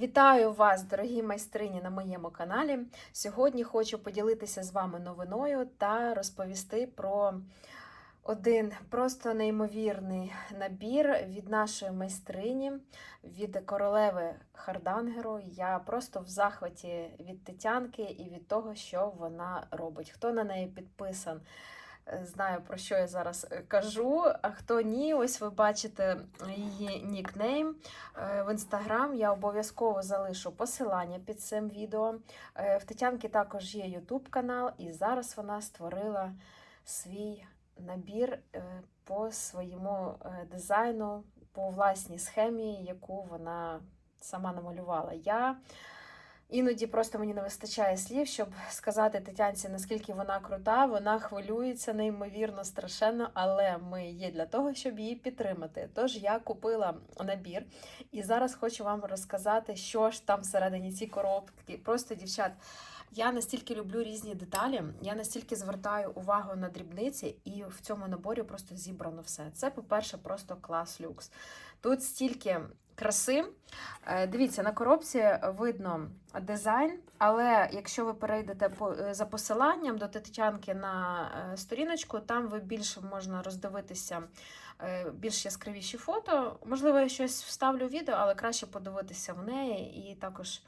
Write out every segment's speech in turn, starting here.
Вітаю вас, дорогі майстрині, на моєму каналі. Сьогодні хочу поділитися з вами новиною та розповісти про один просто неймовірний набір від нашої майстрині, від королеви Хардангеру. Я просто в захваті від Тетянки і від того, що вона робить. Хто на неї підписан? Е, Знаю, про що я зараз е, кажу. А хто ні, ось ви бачите її нікнейм е, в інстаграм. Я обов'язково залишу посилання під цим відео. Е, В Тетянки також є Ютуб канал, і зараз вона створила свій набір е, по своєму е, дизайну, по власній схемі, яку вона сама намалювала. Я Іноді просто мені не вистачає слів, щоб сказати Тетянці, наскільки вона крута, вона хвилюється неймовірно страшенно, але ми є для того, щоб її підтримати. Тож я купила набір і зараз хочу вам розказати, що ж там всередині ці коробки. Просто, дівчат, я настільки люблю різні деталі, я настільки звертаю увагу на дрібниці, і в цьому наборі просто зібрано все. Це, по-перше, просто клас люкс. Тут стільки краси. Е, Дивіться, на коробці видно дизайн, але якщо ви перейдете е, за посиланням до Тетянки на е, сторіночку, там ви більше можна роздивитися більш яскравіші фото. Можливо, я щось вставлю в відео, але краще подивитися в неї і також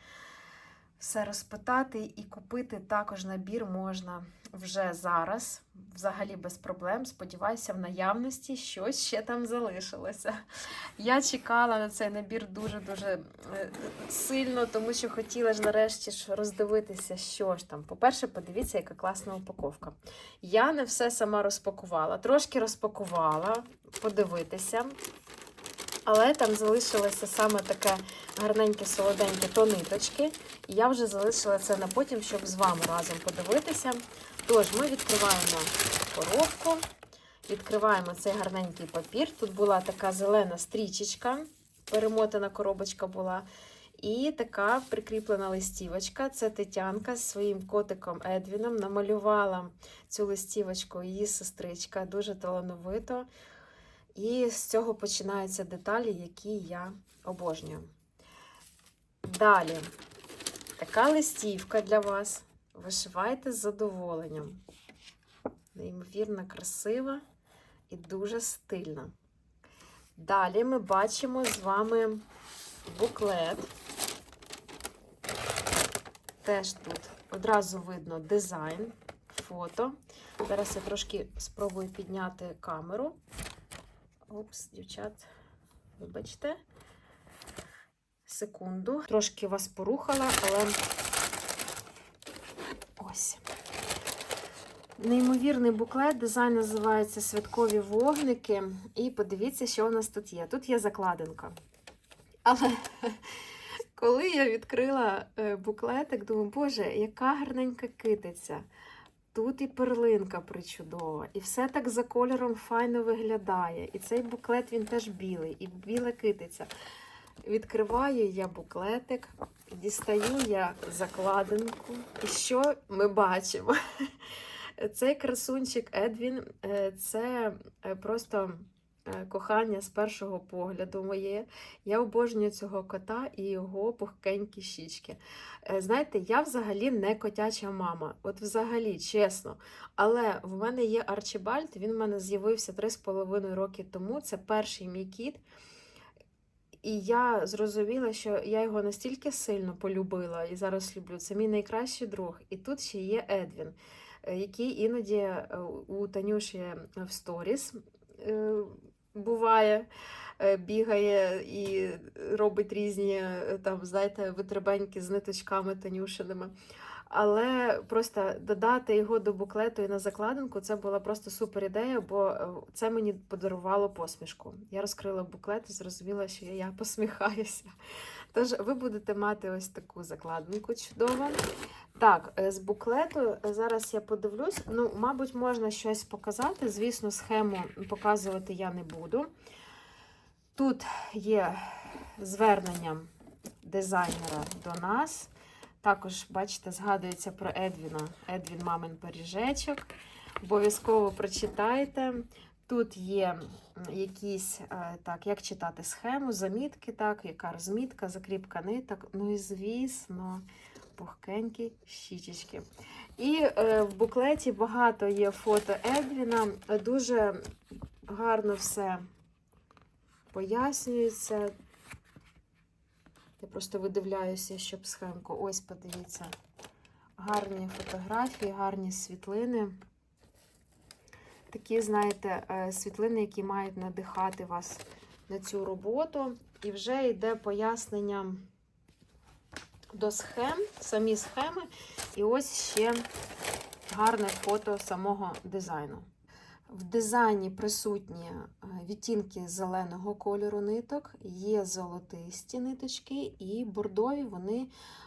все розпитати і купити також набір можна вже зараз, взагалі без проблем. Сподіваюся, в наявності щось ще там залишилося. Я чекала на цей набір дуже-дуже е, сильно, тому що хотіла ж нарешті ж роздивитися, що ж там. По-перше, подивіться, яка класна упаковка. Я не все сама розпакувала, трошки розпакувала, подивитися. Але там залишилося саме таке гарненьке, солоденьке то ниточки. І я вже залишила це на потім, щоб з вами разом подивитися. Тож, ми відкриваємо коробку, відкриваємо цей гарненький папір. Тут була така зелена стрічечка, перемотана коробочка була. І така прикріплена листівочка. Це Тетянка з своїм котиком Едвіном намалювала цю листівочку її сестричка, дуже талановито. І з цього починаються деталі, які я обожнюю. Далі, така листівка для вас. Вишивайте з задоволенням. Неймовірно красива і дуже стильна. Далі ми бачимо з вами буклет. Теж тут одразу видно дизайн, фото. Зараз я трошки спробую підняти камеру. Опс, дівчат, вибачте. Секунду. Трошки вас порухала, але ось. Неймовірний буклет. Дизайн називається Святкові вогники. І подивіться, що у нас тут є. Тут є закладинка. Але коли я відкрила е, буклетик, думаю, боже, яка гарненька китиця. Тут і перлинка причудова, і все так за кольором файно виглядає. І цей буклет він теж білий, і біла китиця. Відкриваю я буклетик, дістаю я закладинку. І що ми бачимо? Цей красунчик Едвін е, це е, просто кохання з першого погляду моє. Я обожнюю цього кота і його пухкенькі щічки. Е, Знаєте, я взагалі не котяча мама. От взагалі, чесно. Але в мене є Арчибальд, він в мене з'явився 3,5 роки тому. Це перший мій кіт. І я зрозуміла, що я його настільки сильно полюбила і зараз люблю. Це мій найкращий друг. І тут ще є Едвін, е, який іноді е, у Танюші в сторіс е, буває, е, бігає і робить різні е, там, знаєте, витребеньки з ниточками Танюшиними. Але просто додати його до буклету і на закладинку це була просто супер ідея, бо е, це мені подарувало посмішку. Я розкрила буклет і зрозуміла, що я посміхаюся. Тож ви будете мати ось таку закладинку чудову. Так, е, з буклету е, зараз я подивлюсь. Ну, мабуть, можна щось показати. Звісно, схему показувати я не буду. Тут є звернення дизайнера до нас. Також, бачите, згадується про Едвіна. Едвін мамин пиріжечок. Обов'язково прочитайте. Тут є якісь, е, так, як читати схему, замітки, так, яка розмітка, закріпка ниток. Ну і звісно, пухкенькі щічечки. І е, в буклеті багато є фото Едвіна. Дуже гарно все пояснюється. Я просто видивляюся, щоб схемку. Ось, подивіться. Гарні фотографії, гарні світлини. Такі, знаєте, е, світлини, які мають надихати вас на цю роботу. І вже йде пояснення до схем, самі схеми. І ось ще гарне фото самого дизайну. В дизайні присутні е, відтінки зеленого кольору ниток, є золотисті ниточки і бордові, вони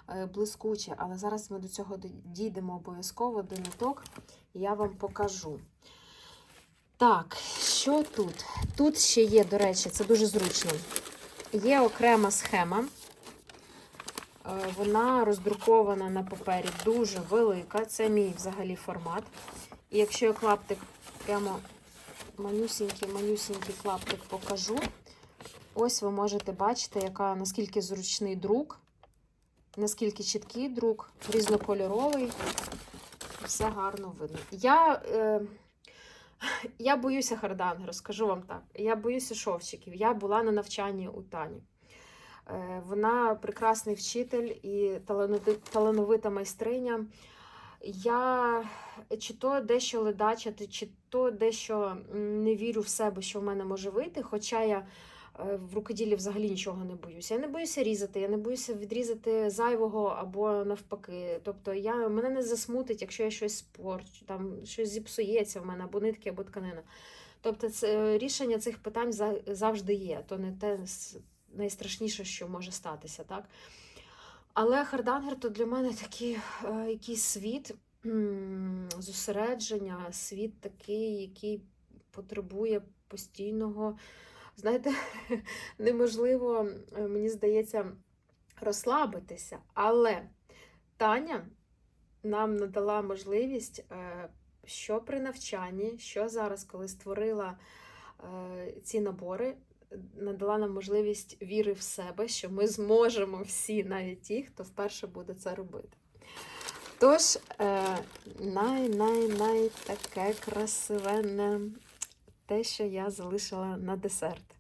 е, блискучі. Але зараз ми до цього дійдемо обов'язково до ниток, і я вам покажу. Так, що тут? Тут ще є, до речі, це дуже зручно. Є окрема схема. Е, Вона роздрукована на папері дуже велика. Це мій взагалі формат. І якщо я клаптик прямо манюсінький, манюсінький клаптик покажу, ось ви можете бачити, яка, наскільки зручний друк, наскільки чіткий друк, різнокольоровий. Все гарно видно. Я, е, я боюся хардангеру, скажу вам так. Я боюся шовчиків. Я була на навчанні у Тані. Е, Вона прекрасний вчитель і талановита- майстриня. Я чи то дещо ледача, чи то дещо не вірю в себе, що в мене може вийти. Хоча я в рукоділлі взагалі нічого не боюся. Я не боюся різати, я не боюся відрізати зайвого або навпаки. Тобто я, мене не засмутить, якщо я щось спорчу, там щось зіпсується в мене, або нитки, або тканина. Тобто це, рішення цих питань за- завжди є. То не те найстрашніше, що може статися, так? Але хардангер то для мене такий е, якийсь світ зосередження, світ такий, який потребує постійного. Знаєте, неможливо, е, мені здається, розслабитися. Але Таня нам надала можливість, е, що при навчанні, що зараз, коли створила е, ці набори, надала нам можливість віри в себе, що ми зможемо всі, навіть ті, хто вперше буде це робити. Тож, най-най-най таке красивенне те, що я залишила на десерт.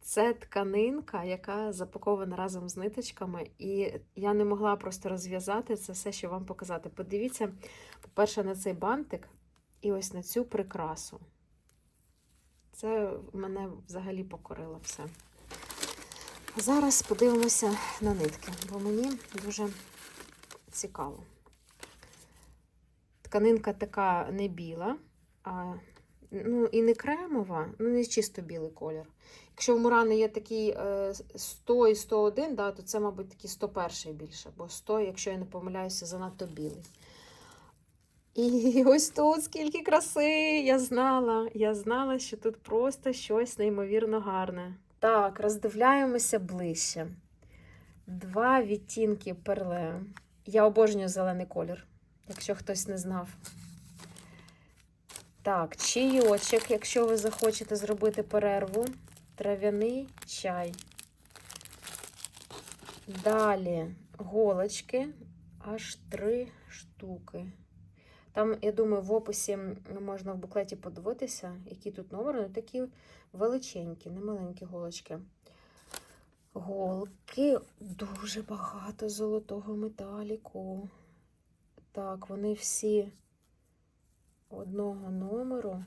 Це тканинка, яка запакована разом з ниточками, і я не могла просто розв'язати це все, що вам показати. Подивіться, по-перше, на цей бантик і ось на цю прикрасу. Це мене взагалі покорило все. Зараз подивимося на нитки, бо мені дуже цікаво. Тканинка така не біла, а ну, і не кремова, ну не чисто білий колір. Якщо в Мурани є такий е, 100 і 101, да, то це, мабуть, такий 101 більше, бо 100, якщо я не помиляюся, занадто білий. І ось тут скільки краси! Я знала, я знала, що тут просто щось неймовірно гарне. Так, роздивляємося ближче. Два відтінки перле. Я обожнюю зелений колір, якщо хтось не знав. Так, чайочок, якщо ви захочете зробити перерву. Трав'яний чай. Далі голочки, аж три штуки. Там, я думаю, в описі можна в буклеті подивитися, які тут номери. Ну, такі величенькі, не маленькі голочки. Голки дуже багато золотого металіку. Так, вони всі одного номеру.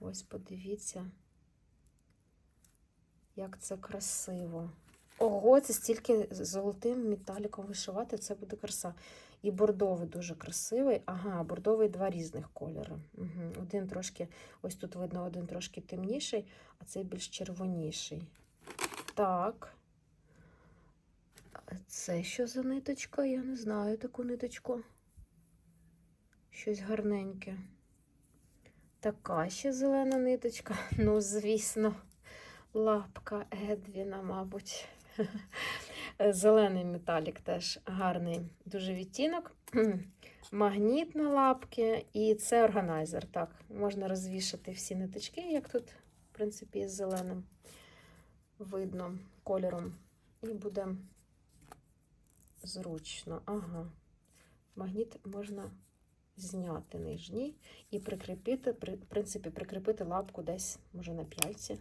Ось подивіться, як це красиво. Ого, це стільки золотим металіком вишивати, це буде краса. І бордовий дуже красивий. Ага, бордовий два різних кольори. Угу. Один трошки, ось тут видно, один трошки темніший, а цей більш червоніший. Так. Це що за ниточка? Я не знаю таку ниточку. Щось гарненьке. Така ще зелена ниточка. Ну, звісно, лапка Едвіна, мабуть. Зелений металік теж гарний, дуже відтінок. Магніт на лапки, і це органайзер. Так, можна розвішати всі ниточки, як тут, в принципі, з зеленим видно кольором. І буде зручно. Ага. Магніт можна зняти нижній і прикріпити, при- в принципі, прикріпити лапку десь, може, на п'яльці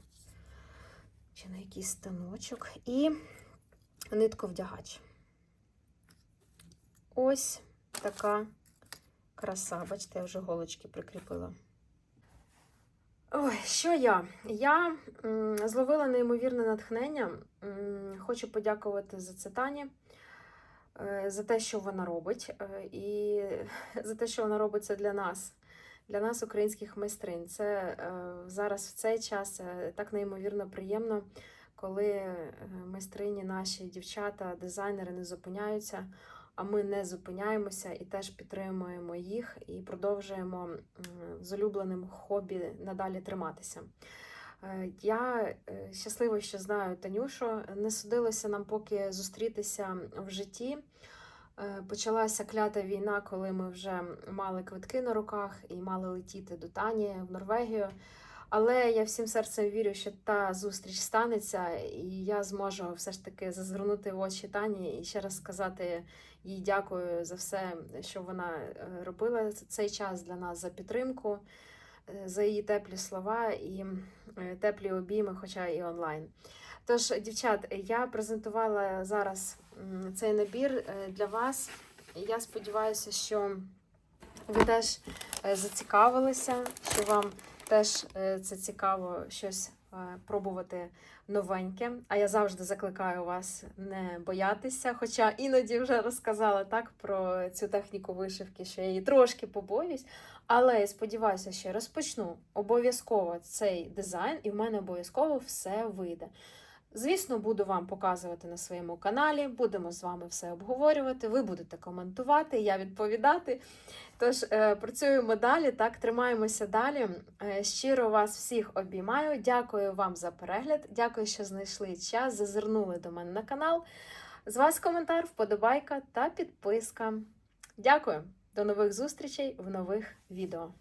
чи на якийсь станочок. І нитку вдягач. Ось така краса. Бачите, я вже голочки прикріпила. Ой, що я? Я зловила неймовірне натхнення. Хочу подякувати за це Тані, за те, що вона робить, е, і за те, що вона робить це для нас, для нас, українських майстринь. Це е, зараз в цей час е, так неймовірно приємно, коли е, майстрині, наші дівчата, дизайнери не зупиняються, а ми не зупиняємося і теж підтримуємо їх і продовжуємо з улюбленим хобі надалі триматися. Е, Я е, щаслива, що знаю Танюшу. Не судилося нам поки зустрітися в житті. Е, Почалася клята війна, коли ми вже мали квитки на руках і мали летіти до Тані в Норвегію. Але я всім серцем вірю, що та зустріч станеться, і я зможу все ж таки зазирнути в очі Тані і ще раз сказати їй дякую за все, що вона робила цей час для нас за підтримку, за її теплі слова і е, теплі обійми, хоча і онлайн. Тож, дівчат, я презентувала зараз цей набір е, для вас. Я сподіваюся, що ви теж е, зацікавилися, що вам теж е, це цікаво щось е, пробувати новеньке. А я завжди закликаю вас не боятися. Хоча іноді вже розказала так про цю техніку вишивки, що я її трошки побоюсь. Але я сподіваюся, що розпочну обов'язково цей дизайн, і в мене обов'язково все вийде. Звісно, буду вам показувати на своєму каналі, будемо з вами все обговорювати. Ви будете коментувати, я відповідати. Тож е, працюємо далі, так, тримаємося далі. Е, щиро вас всіх обіймаю. Дякую вам за перегляд. Дякую, що знайшли час, зазирнули до мене на канал. З вас коментар, вподобайка та підписка. Дякую! До нових зустрічей в нових відео.